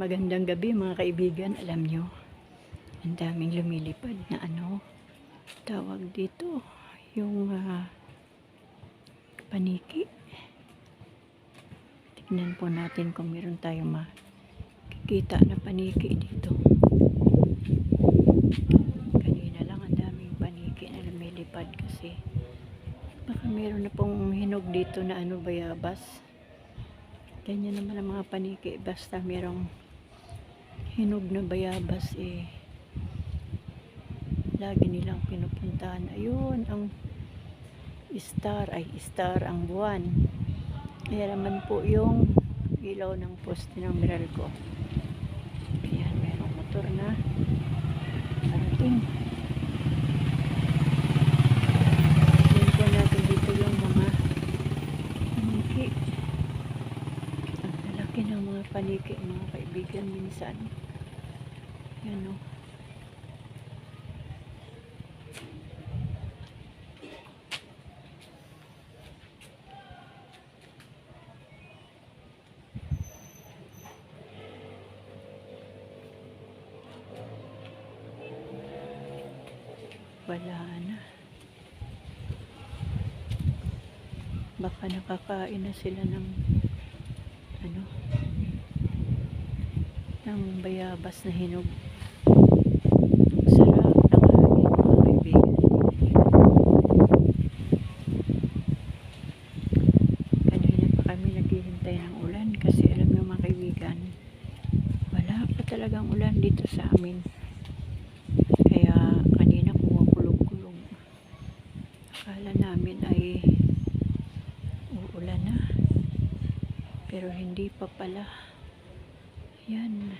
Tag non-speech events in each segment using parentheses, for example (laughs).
magandang gabi mga kaibigan. Alam nyo, ang daming lumilipad na ano, tawag dito, yung ah, paniki. Tignan po natin kung meron tayong makikita na paniki dito. Kanina lang ang daming paniki na lumilipad kasi baka meron na pong hinog dito na ano bayabas. Ganyan naman ang mga paniki. Basta merong hinog na bayabas eh. Lagi nilang pinupuntahan. Ayun, ang star ay star ang buwan. Kaya naman po yung ilaw ng poste ng miral ko. Ayan, merong motor na. Parating. Yan po natin dito yung mga paniki. Ang lalaki ng mga paniki, mga kaibigan minsan. Yan o. Wala na. Baka nakakain na sila ng ano ng bayabas na hinog. Sarap ng hangin mga kaibigan. Kanina pa kami naghihintay ng ulan kasi alam niyo mga kaibigan, wala pa talagang ulan dito sa amin. Kaya kanina kumukulong-kulong. Akala namin ay uulan na. Pero hindi pa pala. Yan.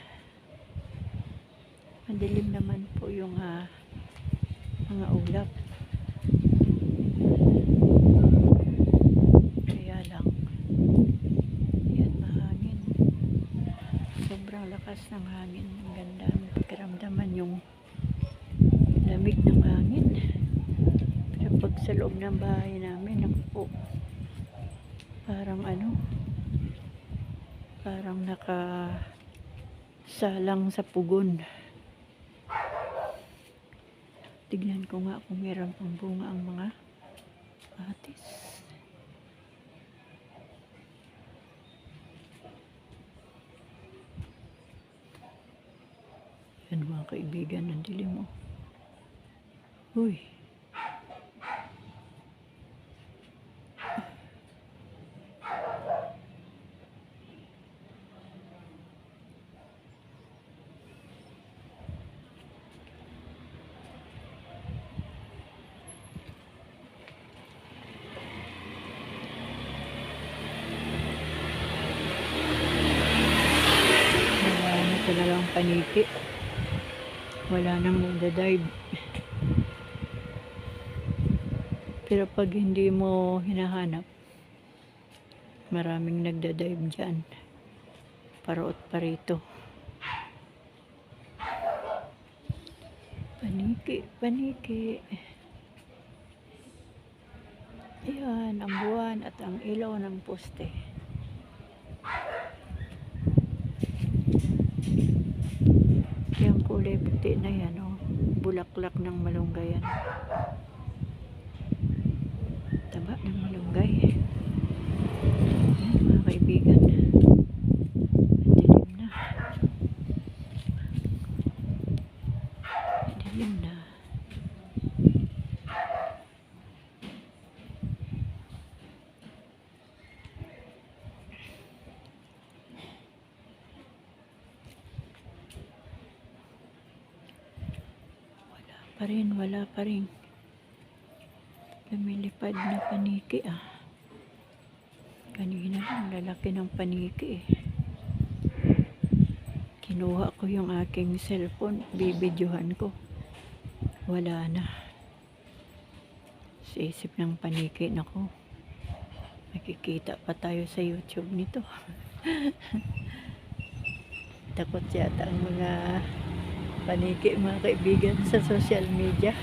Madilim naman po yung ah, mga ulap. Kaya lang. Yan, mahangin. Sobrang lakas ng hangin. Ang ganda. Pakiramdaman yung lamig ng hangin. Pag sa loob ng bahay namin, naku parang ano, parang naka salang sa pugon. Tignan ko nga kung meron pang bunga ang mga atis. Yan mga kaibigan, ang dilim mo. Uy. Wala na talagang paniki. Wala nang magdadive. Pero pag hindi mo hinahanap, maraming nagdadive dyan. Parot parito. Paniki, paniki. Ayan, ang buwan at ang ilaw ng poste. Yung kulay puti na yan, oh. Bulaklak ng malunggayan. Taba ng malunggay. Yan, mga kaibigan. Ang dilim na. Ang dilim na. Wala pa rin, wala pa rin. Lumilipad na paniki ah. Kanina lang, lalaki ng paniki eh. Kinuha ko yung aking cellphone, bibidyohan ko. Wala na. Sa isip ng paniki, nako. Makikita pa tayo sa YouTube nito. (laughs) Takot yata ang mga paniki mga kaibigan sa social media.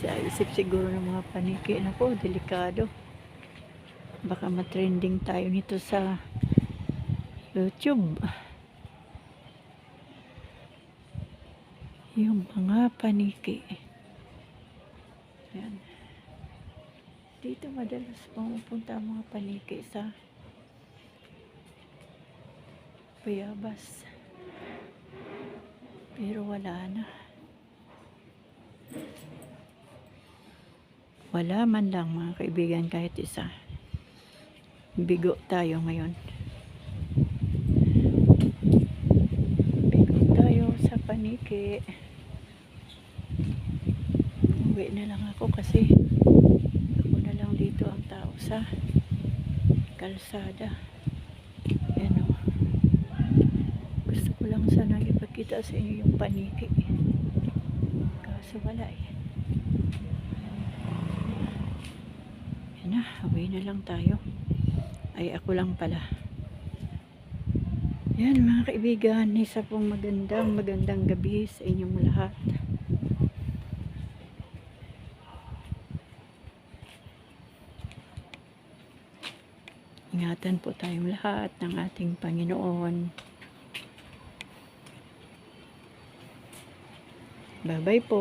Sa, isip siguro ng mga paniki na po, delikado. Baka matrending tayo nito sa YouTube. Yung mga paniki. Yan. Dito madalas pumupunta mga paniki sa Payabas. Pero wala na. Wala man lang mga kaibigan kahit isa. Bigo tayo ngayon. Bigo tayo sa paniki. Uwi na lang ako kasi ako na lang dito ang tao sa kalsada. Yan o. Gusto ko lang sana ipakita sa inyo yung paniki. Kaso wala eh. Yan na, away na lang tayo. Ay, ako lang pala. Yan mga kaibigan, isa pong magandang magandang gabi sa inyong lahat. Ingatan po tayong lahat ng ating Panginoon. Bye-bye po.